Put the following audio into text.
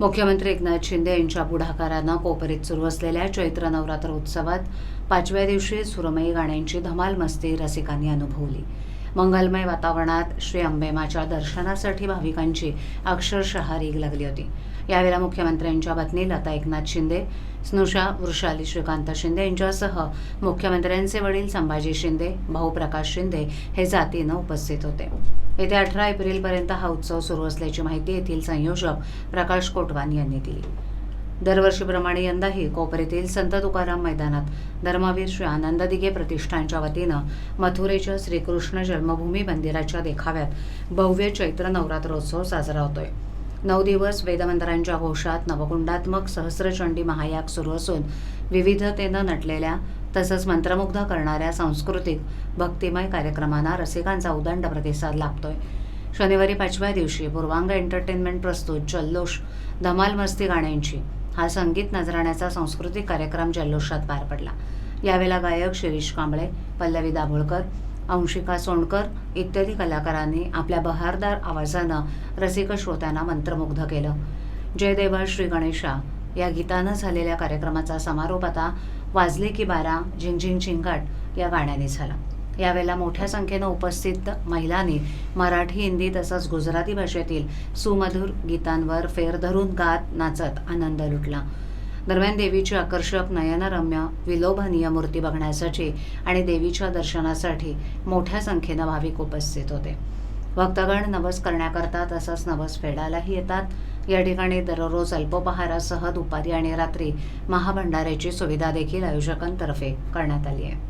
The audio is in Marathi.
मुख्यमंत्री एकनाथ शिंदे यांच्या पुढाकारानं कोपरीत सुरू असलेल्या चैत्र नवरात्र उत्सवात पाचव्या दिवशी सुरमई गाण्यांची धमाल मस्ती रसिकांनी अनुभवली. मंगलमय वातावरणात श्री अंबेमाच्या दर्शनासाठी भाविकांची अक्षरशः रीग लागली होती. यावेळेला मुख्यमंत्र्यांच्या पत्नी लता एकनाथ शिंदे स्नुषा वृषाली श्रीकांत शिंदे यांच्यासह मुख्यमंत्र्यांचे वडील संभाजी शिंदे भाऊ प्रकाश शिंदे हे जातीनं उपस्थित होते. येत्या अठरा एप्रिलपर्यंत हा उत्सव सुरू असल्याची माहिती येथील संयोजक प्रकाश कोटवान यांनी दिली. दरवर्षीप्रमाणे यंदाही कोपरीतील संत तुकाराम मैदानात धर्मवीर श्री आनंद दिघे प्रतिष्ठानच्या वतीनं मथुरेच्या श्रीकृष्ण जन्मभूमी मंदिराच्या देखाव्यात भव्य चैत्र नवरात्रोत्सव साजरा होतोय. नऊ दिवस वेदमंत्रांच्या घोषात नवकुंडात्मक सहस्रचंडी महायाग सुरू असून विविधतेनं नटलेल्या तसंच मंत्रमुग्ध करणाऱ्या सांस्कृतिक भक्तिमय कार्यक्रमांना रसिकांचा उदंड प्रतिसाद लाभतोय. शनिवारी पाचव्या दिवशी पूर्वांग एंटरटेनमेंट प्रस्तुत जल्लोष धमाल मस्ती गाण्यांची. हा संगीत नजराण्याचा सांस्कृतिक कार्यक्रम जल्लोषात पार पडला. यावेळेला गायक शिरीष कांबळे पल्लवी दाभोळकर अंशिका सोंडकर इत्यादी कलाकारांनी आपल्या बहारदार आवाजानं रसिक श्रोत्यांना मंत्रमुग्ध केलं. जय देवा श्री गणेशा. या गीतानं झालेल्या कार्यक्रमाचा समारोप आता वाजले की बारा झिंग चिंगाट या गाण्याने झाला. यावेळेला मोठ्या संख्येनं उपस्थित महिलांनी मराठी हिंदी तसंच गुजराती भाषेतील सुमधुर गीतांवर फेर धरून गात नाचत आनंद लुटला. दरम्यान देवीची आकर्षक नयनरम्य विलोभनीय मूर्ती बघण्यासाठी आणि देवीच्या दर्शनासाठी मोठ्या संख्येनं भाविक उपस्थित होते. भक्तगण नवस करण्याकरता तसंच नवस फेडायलाही येतात. या ठिकाणी दररोज अल्पोपहारासह दुपारी आणि रात्री महाभंडाऱ्याची सुविधा देखील आयोजकांतर्फे करण्यात आली आहे.